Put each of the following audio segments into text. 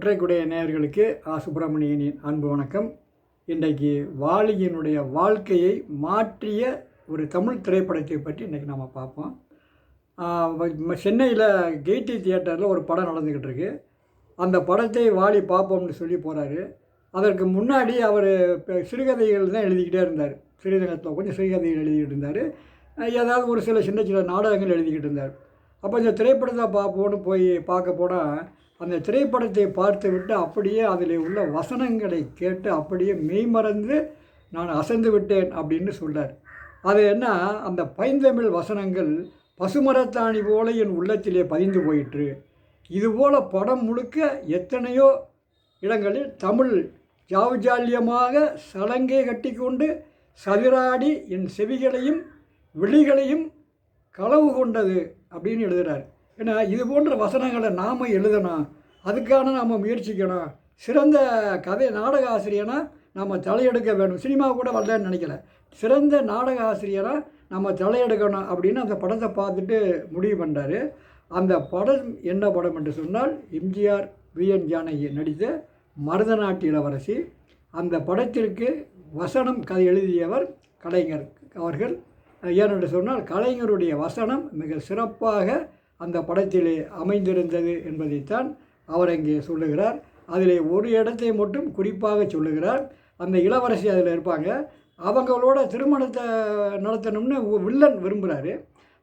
ஒற்றைக்குடைய நேயர்களுக்கு ஆ சுப்பிரமணியனின் அன்பு வணக்கம். இன்றைக்கு வாலியினுடைய வாழ்க்கையை மாற்றிய ஒரு தமிழ் திரைப்படத்தை பற்றி இன்றைக்கி நம்ம பார்ப்போம். சென்னையில் கெய்டி தியேட்டரில் ஒரு படம் நடந்துக்கிட்டு இருக்கு. அந்த படத்தை வாலி பார்ப்போம்னு சொல்லி போகிறாரு அதற்கு முன்னாடி அவர் சிறுகதைகள் தான் எழுதிக்கிட்டே இருந்தார். சிறுகதைத்தில் கொஞ்சம் சிறுகதைகள் எழுதிக்கிட்டு இருந்தார். ஏதாவது ஒரு சில சின்ன சின்ன நாடகங்கள் எழுதிக்கிட்டு இருந்தார். அப்போ இந்த திரைப்படத்தை பார்ப்போன்னு போய் பார்க்க போனால் அந்த திரைப்படத்தை பார்த்துவிட்டு அப்படியே அதில் உள்ள வசனங்களை கேட்டு அப்படியே மெய்மறந்து நான் அசந்து விட்டேன் அப்படின்னு சொல்கிறார் அது என்ன? அந்த பைந்தமிழ் வசனங்கள் பசுமரத்தாணி போல என் உள்ளத்திலே பதிந்து போயிற்று. இதுபோல் படம் முழுக்க எத்தனையோ இடங்களில் தமிழ் ஜாவுஜால்யமாக சலங்கை கட்டிக்கொண்டு சதிராடி என் செவிகளையும் விழிகளையும் களவு கொண்டது அப்படின்னு எழுதுகிறார் ஏன்னா இது போன்ற வசனங்களை நாம் எழுதணும். அதுக்கான நாம் முயற்சிக்கணும். சிறந்த கதை நாடக ஆசிரியனா நம்ம தலையெடுக்க வேணும். சினிமா கூட வரலன்னு நினைக்கல. சிறந்த நாடக ஆசிரியராக நம்ம தலையெடுக்கணும் அப்படின்னு அந்த படத்தை பார்த்துட்டு முடிவு பண்ணுறாரு அந்த படம் என்ன படம் என்று சொன்னால் எம்ஜிஆர் விஎன் ஜானகி நடித்த மருதநாட்டு இளவரசி. அந்த படத்திற்கு வசனம் கதை எழுதியவர் கலைஞர் அவர்கள். ஏனென்று சொன்னால் கலைஞருடைய வசனம் மிக சிறப்பாக அந்த படத்திலே அமைந்திருந்தது என்பதைத்தான் அவர் இங்கே சொல்லுகிறார். அதிலே ஒரு இடத்தை மட்டும் குறிப்பாக சொல்லுகிறார். அந்த இளவரசி அதில் இருப்பாங்க. அவங்களோட திருமணத்தை நடத்தணும்னு வில்லன் விரும்புகிறாரு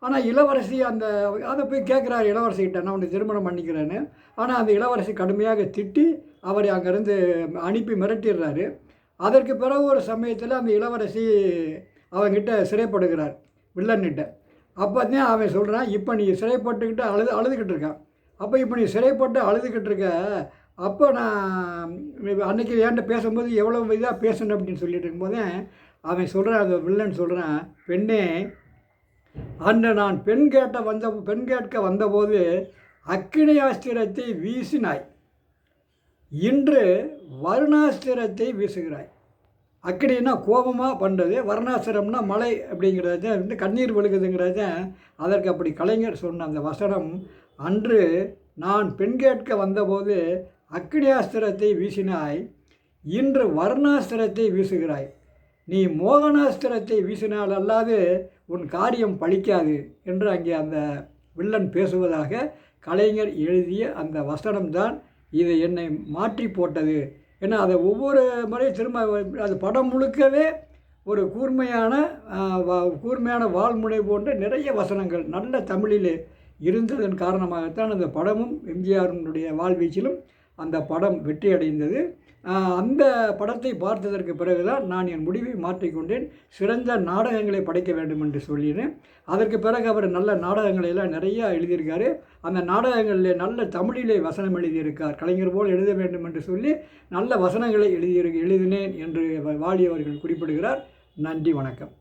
ஆனால் இளவரசி அந்த அதை போய் கேட்குறாரு இளவரசிகிட்ட நான் உன்னை திருமணம் பண்ணிக்கிறேன்னு. ஆனால் அந்த இளவரசி கடுமையாக திட்டி அவரை அங்கேருந்து அனுப்பி மிரட்டிடுறாரு. அதற்கு பிறகு ஒரு சமயத்தில் அந்த இளவரசி அவங்கிட்ட சிறைப்படுகிறார் வில்லன்கிட்ட. அப்போ தான் அவன் சொல்கிறான் இப்போ நீ சிறைப்பட்டுக்கிட்டு அழுது அழுதுகிட்டு இருக்கான் அப்போ இப்போ நீ சிறைப்பட்டு அழுதுகிட்டு இருக்க. அப்போ நான் அன்னைக்கு ஏன்ட்ட பேசும்போது எவ்வளோ இதாக பேசணும் அப்படின்னு சொல்லிட்டு இருக்கும்போதே அவன் சொல்கிறான் அந்த வில்லன் சொல்கிறான் பெண்ணே அன்று நான் பெண் கேட்ட வந்த பெண் கேட்க வந்தபோது அக்கினியாஸ்திரத்தை வீசினாய். இன்று வருணாஸ்திரத்தை வீசுகிறாய். அக்கினின்னா கோபமாக பண்ணுறது வர்ணாசிரம்னா மலை அப்படிங்கிறது வந்து கண்ணீர் விழுகுதுங்கிறது அதற்கு அப்படி கலைஞர் சொன்ன அந்த வசனம் அன்று நான் பெண் கேட்க வந்தபோது அக்கினியாஸ்திரத்தை வீசினாய் இன்று வர்ணாஸ்திரத்தை வீசுகிறாய். நீ மோகனாஸ்திரத்தை வீசினால் அல்லாது உன் காரியம் பழிக்காது என்று அங்கே அந்த வில்லன் பேசுவதாக கலைஞர் எழுதிய அந்த வசனம்தான் இது என்னை மாற்றி போட்டது. ஏன்னா அதை ஒவ்வொரு முறையும் திரும்ப அது படம் முழுக்கவே ஒரு கூர்மையான வா- கூர்மையான வாழ்முனை போன்ற நிறைய வசனங்கள் நல்ல தமிழிலே இருந்ததன் காரணமாகத்தான் அந்த படமும் எம்ஜிஆருடைய வாழ்வீச்சிலும் அந்த படம் வெற்றி அடைந்தது அந்த படத்தை பார்த்ததற்கு பிறகுதான் நான் என் முடிவை மாற்றிக்கொண்டேன். சிறந்த நாடகங்களை படைக்க வேண்டும் என்று சொல்லினேன். அதற்கு பிறகு அவர் நல்ல நாடகங்களை எல்லாம் நிறையா எழுதியிருக்காரு. அந்த நாடகங்களில் நல்ல தமிழிலே வசனம் எழுதியிருக்கார். கலைஞர் போல் எழுத வேண்டும் என்று சொல்லி நல்ல வசனங்களை எழுதியிரு எழுதினேன் என்று வாலி அவர்கள் குறிப்பிடுகிறார். நன்றி வணக்கம்.